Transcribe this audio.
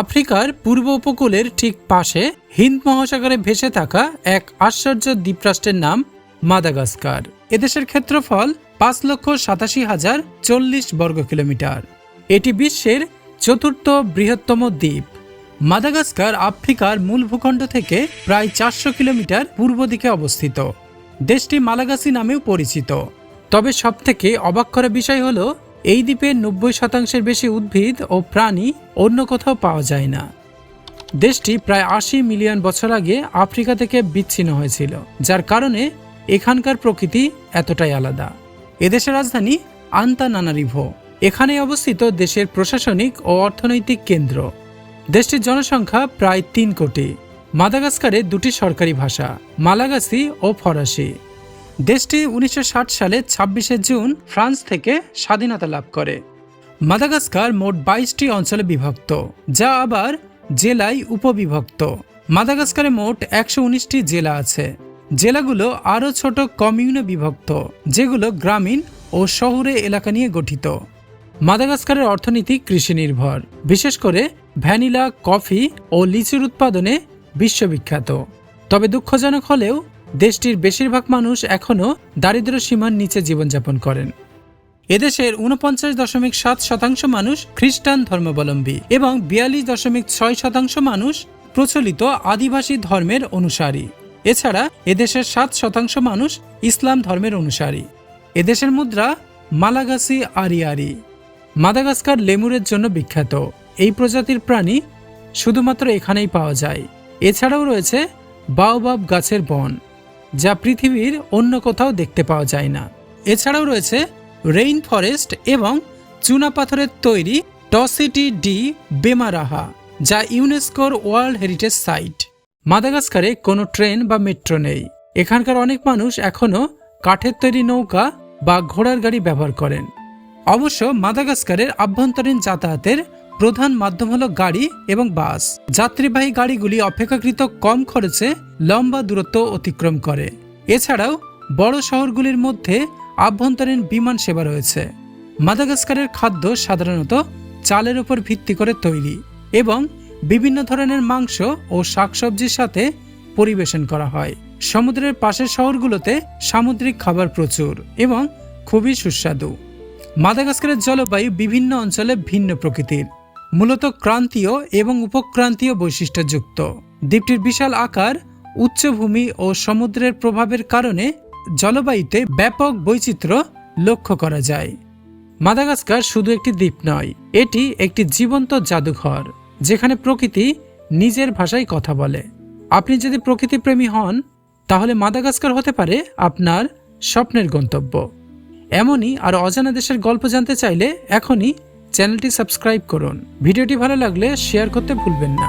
আফ্রিকার পূর্ব উপকূলের ঠিক পাশে হিন্দ মহাসাগরে ভেসে থাকা এক আশ্চর্য দ্বীপরাষ্ট্রের নাম মাদাগাস্কার। এদেশের ক্ষেত্রফল পাঁচ লক্ষ সাতাশি হাজার চল্লিশ বর্গ কিলোমিটার। এটি বিশ্বের চতুর্থ বৃহত্তম দ্বীপ। মাদাগাস্কার আফ্রিকার মূল ভূখণ্ড থেকে প্রায় চারশো কিলোমিটার পূর্ব দিকে অবস্থিত। দেশটি মালাগাসি নামেও পরিচিত। তবে সবথেকে অবাক করা বিষয় হলো এই দ্বীপের নব্বই শতাংশের বেশি উদ্ভিদ ও প্রাণী অন্য কোথাও পাওয়া যায় না। দেশটি প্রায় আশি মিলিয়ন বছর আগে আফ্রিকা থেকে বিচ্ছিন্ন হয়েছিল, যার কারণে এখানকার প্রকৃতি এতটাই আলাদা। এদেশের রাজধানী আন্তানানারিভো এখানে অবস্থিত দেশের প্রশাসনিক ও অর্থনৈতিক কেন্দ্র। দেশটির জনসংখ্যা প্রায় তিন কোটি। মাদাগাস্কারে দুটি সরকারি ভাষা মালাগাসি ও ফরাসি। দেশটি উনিশশো ষাট সালে ছাব্বিশে জুন ফ্রান্স থেকে স্বাধীনতা লাভ করে। মাদাগাস্কার মোট বাইশটি অঞ্চলে বিভক্ত, যা আবার জেলায় উপবিভক্ত। মাদাগাস্কারে মোট একশো উনিশটি জেলা আছে। জেলাগুলো আরও ছোট কমিউনে বিভক্ত, যেগুলো গ্রামীণ ও শহুরে এলাকা নিয়ে গঠিত। মাদাগাস্কারের অর্থনীতি কৃষি নির্ভর বিশেষ করে ভ্যানিলা, কফি ও লিচুর উৎপাদনে বিশ্ববিখ্যাত। তবে দুঃখজনক হলেও দেশটির বেশিরভাগ মানুষ এখনও দারিদ্র্য সীমার নিচে জীবনযাপন করেন। এদেশের উনপঞ্চাশ দশমিক সাত শতাংশ মানুষ খ্রিস্টান ধর্মাবলম্বী এবং বিয়াল্লিশ দশমিক ছয় শতাংশ মানুষ প্রচলিত আদিবাসী ধর্মের অনুসারী। এছাড়া এদেশের সাত শতাংশ মানুষ ইসলাম ধর্মের অনুসারী। এদেশের মুদ্রা মালাগাসি আরিয়ারি। মাদাগাস্কার লেমুরের জন্য বিখ্যাত। এই প্রজাতির প্রাণী শুধুমাত্র এখানেই পাওয়া যায়। এছাড়াও রয়েছে বাওবাব গাছের বন। যা পৃথিবীর অন্য কোথাও দেখতে পাওয়া যায় না। এছাড়াও রয়েছে রেইন ফরেস্ট এবং চুনাপাথরের তৈরি টসিটি ডি বেমারাহা, যা ইউনেস্কোর ওয়ার্ল্ড হেরিটেজ সাইট। মাদাগাস্কারে কোনো ট্রেন বা মেট্রো নেই। এখানকার অনেক মানুষ এখনও কাঠের তৈরি নৌকা বা ঘোড়ার গাড়ি ব্যবহার করেন। অবশ্য মাদাগাস্কারের আভ্যন্তরীণ যাতায়াতের প্রধান মাধ্যম হল গাড়ি এবং বাস। যাত্রীবাহী গাড়িগুলি অপেক্ষাকৃত কম খরচে লম্বা দূরত্ব অতিক্রম করে। এছাড়াও, বড় শহরগুলির মধ্যে আভ্যন্তরীণ বিমান সেবা রয়েছে। মাদাগাস্কারের খাদ্য সাধারণত চালের উপর ভিত্তি করে তৈরি এবং বিভিন্ন ধরনের মাংস ও শাকসবজির সাথে পরিবেশন করা হয়। সমুদ্রের পাশের শহরগুলোতে সামুদ্রিক খাবার প্রচুর এবং খুবই সুস্বাদু। মাদাগাস্কারের জলবায়ু বিভিন্ন অঞ্চলে ভিন্ন প্রকৃতির। মূলত ক্রান্তীয় এবং উপক্রান্তীয় বৈশিষ্ট্যযুক্ত। দ্বীপটির বিশাল আকার, উচ্চভূমি ও সমুদ্রের প্রভাবের কারণে জলবায়ুতে ব্যাপক বৈচিত্র্য লক্ষ্য করা যায়। মাদাগাস্কার শুধু একটি দ্বীপ নয়, এটি একটি জীবন্ত জাদুঘর, যেখানে প্রকৃতি নিজের ভাষায় কথা বলে। আপনি যদি প্রকৃতিপ্রেমী হন, তাহলে মাদাগাস্কার হতে পারে আপনার স্বপ্নের গন্তব্য। এমনই আর অজানা দেশের গল্প জানতে চাইলে এখনই চ্যানেলটি সাবস্ক্রাইব করুন। ভিডিওটি ভালো লাগলে শেয়ার করতে ভুলবেন না।